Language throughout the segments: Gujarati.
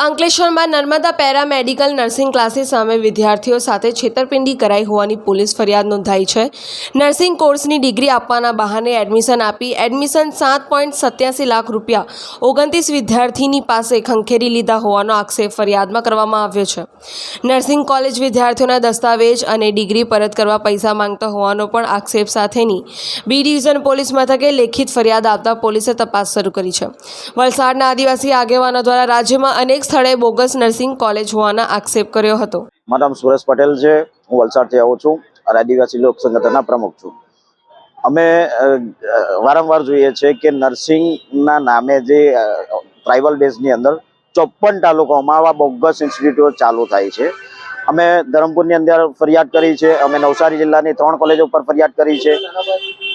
અંકલેશ્વરમાં Narmada paramedical nursing classes સામે વિદ્યાર્થીઓ સાથે છેતરપિંડી કરાઈ હોવાની પોલીસ ફરિયાદ નોંધાઈ છે. નર્સિંગ કોર્સની ડિગ્રી આપવાના બહાને એડમિશન આપી એડમિશન સાત પોઈન્ટ સત્યાસી લાખ રૂપિયા ઓગણત્રીસ વિદ્યાર્થીની પાસે ખંખેરી લીધા હોવાનો આક્ષેપ ફરિયાદમાં કરવામાં આવ્યો છે. નર્સિંગ કોલેજ વિદ્યાર્થીઓના દસ્તાવેજ અને ડિગ્રી પરત કરવા પૈસા માંગતા હોવાનો પણ આક્ષેપ સાથેની બી ડિવિઝન પોલીસ મથકે લેખિત ફરિયાદ આપતા પોલીસે તપાસ શરૂ કરી છે. વલસાડના આદિવાસી આગેવાનો દ્વારા રાજ્યમાં અનેક સ્થળે બોગસ નર્સિંગ કોલેજ હોવાના આક્ષેપ કર્યો હતો. મારું નામ સુરેશ પટેલ છે. હું વલસાડથી આવું છું. અને આદિવાસી લોક સંગઠનના પ્રમુખ છું. અમે વારંવાર જોઈએ છે કે નર્સિંગના નામે જે ટ્રાઇબલ બેઝની અંદર ચોપન તાલુકાઓમાં આવા બોગસ ઇન્સ્ટિટ્યૂટો ચાલુ થાય છે. અમે ધરમપુરની અંદર ફરિયાદ કરી છે. અમે નવસારી જિલ્લાની ત્રણ કોલેજો પર ફરિયાદ કરી છે.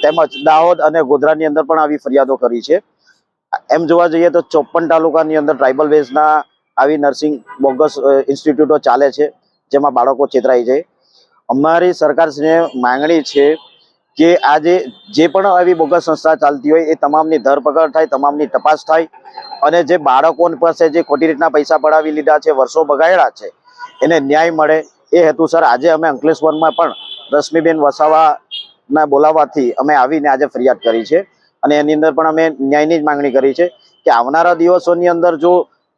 તેમજ દાહોદ અને ગોધરાની અંદર પણ આવી ફરિયાદો કરી છે. એમ જોવા જઈએ તો ચોપન તાલુકાની અંદર ટ્રાઇબલ બેઝના આવી નર્સિંગ બોગસ ઇન્સ્ટિટ્યૂટો ચાલે છે, જેમાં બાળકો છેતરાઈ જાય. અમારી સરકારશ્રીને માંગણી છે કે આજે જે પણ આવી બોગસ સંસ્થા ચાલતી હોય, એ તમામની ધરપકડ થાય, તમામની તપાસ થાય અને જે બાળકો પાસે જે ખોટી રીતના પૈસા પડાવી લીધા છે, વર્ષો બગાડ્યા છે, એને ન્યાય મળે. એ હેતુસર આજે અમે અંકલેશ્વરમાં પણ રશ્મિબેન વસાવાના બોલાવવાથી અમે આવીને આજે ફરિયાદ કરી છે અને એની અંદર પણ અમે ન્યાયની જ માંગણી કરી છે કે આવનારા દિવસોની અંદર જો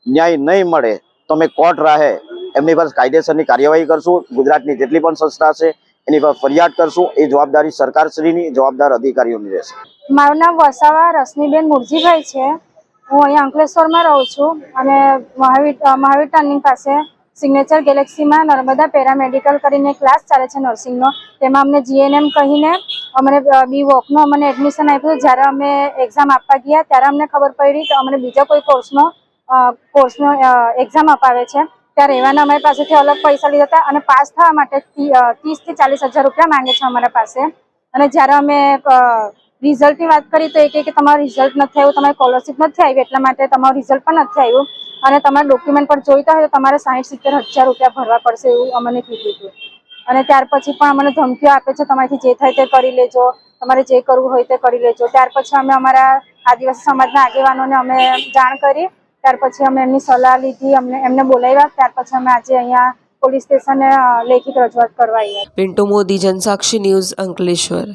ન્યાય નહીં મળે તો અમે કોર્ટ રાહે. એમની પર કાયદેસરની કાર્યવાહી કરશું. ગુજરાતની જેટલી પણ સંસ્થા છે, એની પર ફરિયાદ કરશું. એ જવાબદારી સરકારશ્રીની, જવાબદાર અધિકારીઓની રહેશે. મારું નામ વસાવા રશ્મિબેન મુરજીભાઈ છે. હું અહીંયા અંકલેશ્વરમાં રહું છું અને મહાવીર મહાવીર ટર્નિંગ પાસે સિગ્નેચર ગેલેક્સીમાં નર્મદા પેરામેડિકલ કરીને ક્લાસ ચાલે છે નર્સિંગનો. તેમાં અમને જીએનએમ કહીને અમને બી વોકનું અમને એડમિશન આપ્યું. જ્યારે અમે એક્ઝામ આપવા ગયા, ત્યારે અમને ખબર પડી કે અમને બીજા કોઈ કોર્સનો કોર્સનો એક્ઝામ અપાવે છે. ત્યારે એવાના અમારી પાસેથી અલગ પૈસા લીધા હતા અને પાસ થવા માટે ત્રીસથી ચાલીસ હજાર રૂપિયા માંગે છે અમારા પાસે. અને જ્યારે અમે રિઝલ્ટની વાત કરી તો એ કે તમારું રિઝલ્ટ નથી આવ્યું, તમારી સ્કોલરશીપ નથી આવી, એટલા માટે તમારું રિઝલ્ટ પણ નથી આવ્યું. અને તમારા ડોક્યુમેન્ટ પણ જોઈતા હોય તો તમારે સાઠ સિત્તેર હજાર રૂપિયા ભરવા પડશે એવું અમને કીધું હતું. અને ત્યાર પછી પણ અમને ધમકીઓ આપે છે, તમારાથી જે થાય તે કરી લેજો, તમારે જે કરવું હોય તે કરી લેજો. ત્યાર પછી અમે અમારા આદિવાસી સમાજના આગેવાનોને અમે જાણ કરી ત્યાર પછી અમે એમની સલાહ લીધી, અમને એમને બોલાવ્યા, ત્યાર પછી અમે આજે અહીંયા પોલીસ સ્ટેશને લેખિત રજૂઆત કરવા આવ્યા. પિન્ટુ મોદી, જનસાક્ષી ન્યૂઝ અંકલેશ્વર.